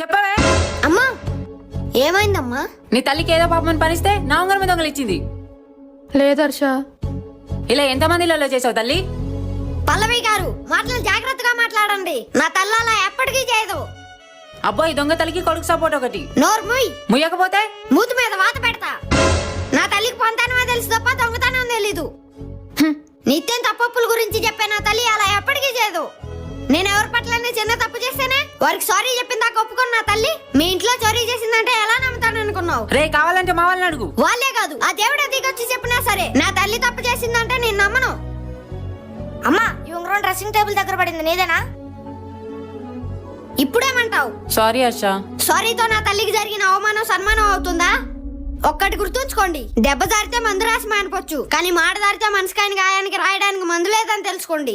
చెప్పవే. అమ్మా ఏమైందమ్మా? నీ తల్లికి ఏదో పాపమని పనిస్తే నా ఉంగరం మీద దొంగలిచ్చింది లేదు హర్ష. ఇలా ఎంతమందిలలో చేసావు తల్లి? పల్లవి గారు మాటలు జాగ్రత్తగా మాట్లాడండి. నా తల్లి అలా ఎప్పటికీ చేయదు. అబ్బో ఈ దొంగ తల్లికి కొడుకు సపోర్ట్ ఒకటి. నోర్ముయ్ ముయ్యకపోతే? మూతి మీద వాత పెడతా. నా తల్లికి పొంతానమో తెలుసు తప్ప దొంగతనం తెలీదు. నిత్యం తప్పప్పుల గురించి చెప్పే నా తల్లి అలా ఎప్పటికీ చేయదు. నేను ఎవరి పట్లనే చిన్న తప్పు చేస్తేనే వారికి సారీ చెప్పిందా ఒప్పుకున్న నా తల్లి. మీ ఇంట్లో చోరీ చేసిందంటే ఎలా నమ్ముతాను అనుకున్నావు? రే కావాలంటే మా వాళ్ళని అడుగు. వాళ్ళే కాదు ఆ దేవుడు దిగొచ్చి చెప్పినా సరే నా తల్లి తప్పు చేసిందంటే నేను నమ్మను. అమ్మా ఈ ఉంగరం డ్రెస్సింగ్ టేబుల్ దగ్గర పడింది నీదేనా? ఇప్పుడేమంటావు? సారీ హర్ష సారీతో నా తల్లికి జరిగిన అవమానం సన్మానం అవుతుందా? ఒక్కటి గుర్తుంచుకోండి దెబ్బ జారితే మందు రాసి మానిపోవచ్చు కానీ మాట జారితే మనసుకాయని గాయానికి రాయడానికి మందు లేదని తెలుసుకోండి.